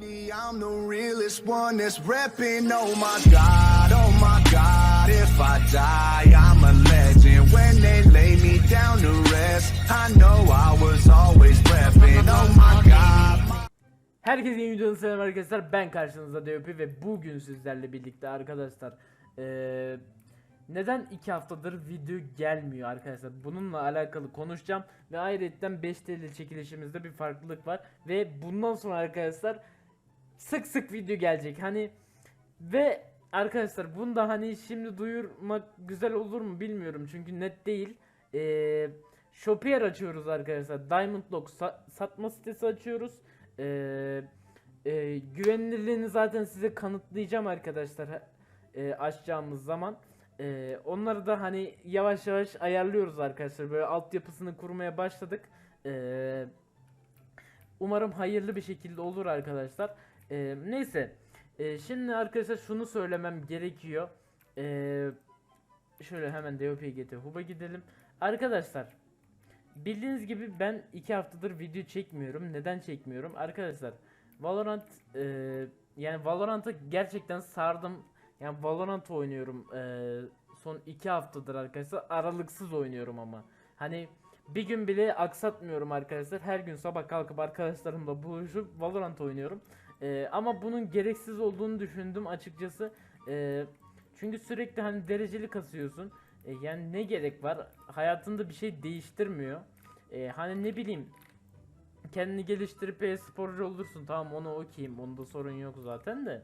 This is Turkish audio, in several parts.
city, I'm the realest one. Herkese iyi videonun selam arkadaşlar. Ben karşınızda DOP ve bugün sizlerle birlikte arkadaşlar eee, neden iki haftadır video gelmiyor arkadaşlar? Bununla alakalı konuşacağım ve ayrıca 5 TL çekilişimizde bir farklılık var ve bundan sonra arkadaşlar sık sık video gelecek. Hani ve arkadaşlar bunu da hani şimdi duyurmak güzel olur mu bilmiyorum çünkü net değil. Eee Shopier açıyoruz arkadaşlar. Diamond Lock sa- satma sitesi açıyoruz. Eee e, güvenilirliğini zaten size kanıtlayacağım arkadaşlar e, açacağımız zaman. E, onları da hani yavaş yavaş ayarlıyoruz arkadaşlar. Böyle altyapısını kurmaya başladık. E, umarım hayırlı bir şekilde olur arkadaşlar. E, neyse. E, şimdi arkadaşlar şunu söylemem gerekiyor. E, şöyle hemen DOPGT Hub'a gidelim. Arkadaşlar Bildiğiniz gibi ben iki haftadır video çekmiyorum. Neden çekmiyorum? Arkadaşlar Valorant e, yani Valorant'a gerçekten sardım. Yani Valorant oynuyorum e, son iki haftadır arkadaşlar. Aralıksız oynuyorum ama. Hani bir gün bile aksatmıyorum arkadaşlar. Her gün sabah kalkıp arkadaşlarımla buluşup Valorant oynuyorum. E, ama bunun gereksiz olduğunu düşündüm açıkçası. E, çünkü sürekli hani dereceli kasıyorsun. E, yani ne gerek var? Hayatında bir şey değiştirmiyor. E, hani ne bileyim kendini geliştirip e-sporcu olursun tamam onu okuyayım onda sorun yok zaten de.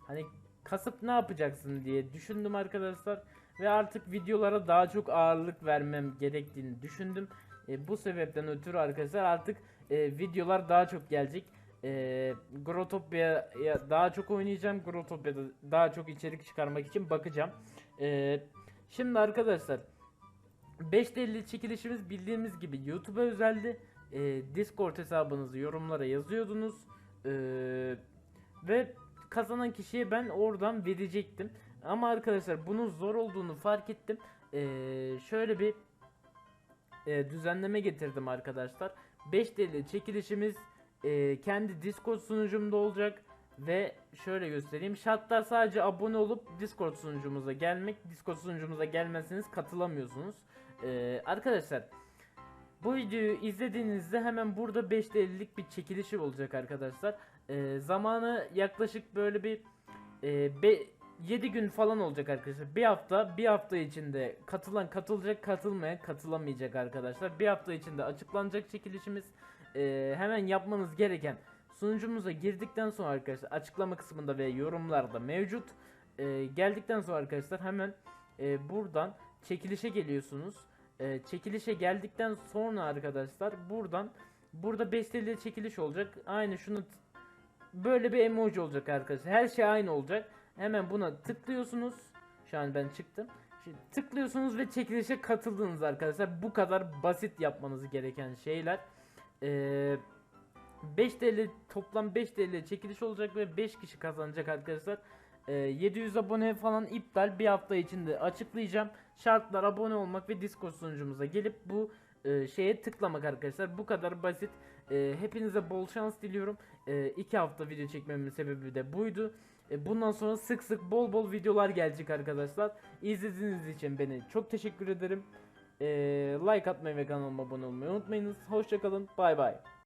Hani kasıp ne yapacaksın diye düşündüm arkadaşlar ve artık videolara daha çok ağırlık vermem gerektiğini düşündüm. E, bu sebepten ötürü arkadaşlar artık e, videolar daha çok gelecek. E, Grotopia'ya daha çok oynayacağım. Grotopia'da daha çok içerik çıkarmak için bakacağım. E, şimdi arkadaşlar 550 çekilişimiz bildiğimiz gibi YouTube'a özeldi. Ee, Discord hesabınızı yorumlara yazıyordunuz. Ee, ve kazanan kişiye ben oradan verecektim. Ama arkadaşlar bunun zor olduğunu fark ettim. Ee, şöyle bir e, düzenleme getirdim arkadaşlar. 5 TL çekilişimiz e, kendi Discord sunucumda olacak. Ve şöyle göstereyim. Şartlar sadece abone olup Discord sunucumuza gelmek. Discord sunucumuza gelmezseniz katılamıyorsunuz. Ee, arkadaşlar bu videoyu izlediğinizde hemen burada 5 TL'lik bir çekilişi olacak arkadaşlar. Ee, zamanı yaklaşık böyle bir e, be, 7 gün falan olacak arkadaşlar. Bir hafta, bir hafta içinde katılan katılacak, katılmayan katılamayacak arkadaşlar. Bir hafta içinde açıklanacak çekilişimiz. Ee, hemen yapmanız gereken sunucumuza girdikten sonra arkadaşlar açıklama kısmında ve yorumlarda mevcut. Ee, geldikten sonra arkadaşlar hemen e, buradan çekilişe geliyorsunuz. Ee, çekilişe geldikten sonra arkadaşlar buradan burada 5 TL çekiliş olacak. Aynı şunu böyle bir emoji olacak arkadaşlar. Her şey aynı olacak. Hemen buna tıklıyorsunuz. Şu an ben çıktım. Şimdi tıklıyorsunuz ve çekilişe katıldınız arkadaşlar. Bu kadar basit yapmanız gereken şeyler. Ee, 5 TL toplam 5 TL çekiliş olacak ve 5 kişi kazanacak arkadaşlar. Ee, 700 abone falan iptal bir hafta içinde açıklayacağım. Şartlar abone olmak ve Discord sunucumuza gelip bu e, şeye tıklamak arkadaşlar. Bu kadar basit. E, hepinize bol şans diliyorum. 2 hafta video çekmemin sebebi de buydu. E, bundan sonra sık sık bol bol videolar gelecek arkadaşlar. İzlediğiniz için beni çok teşekkür ederim. E, like atmayı ve kanalıma abone olmayı unutmayınız. Hoşçakalın. Bay bay.